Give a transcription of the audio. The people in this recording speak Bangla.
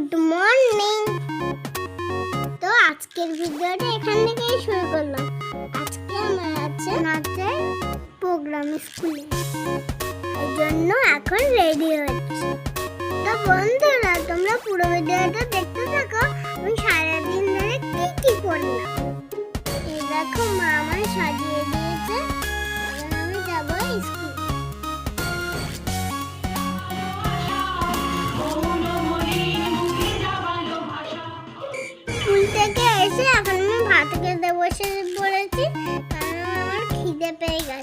গুড মর্নিং তো আজকের ভিডিওটা এখান থেকেই শুরু করলাম। আজকে আমার আছে নাচের প্রোগ্রাম স্কুলে এই জন্য এখন রেডি হচ্ছে তো বন্ধুরা, তোমরা পুরো ভিডিওটা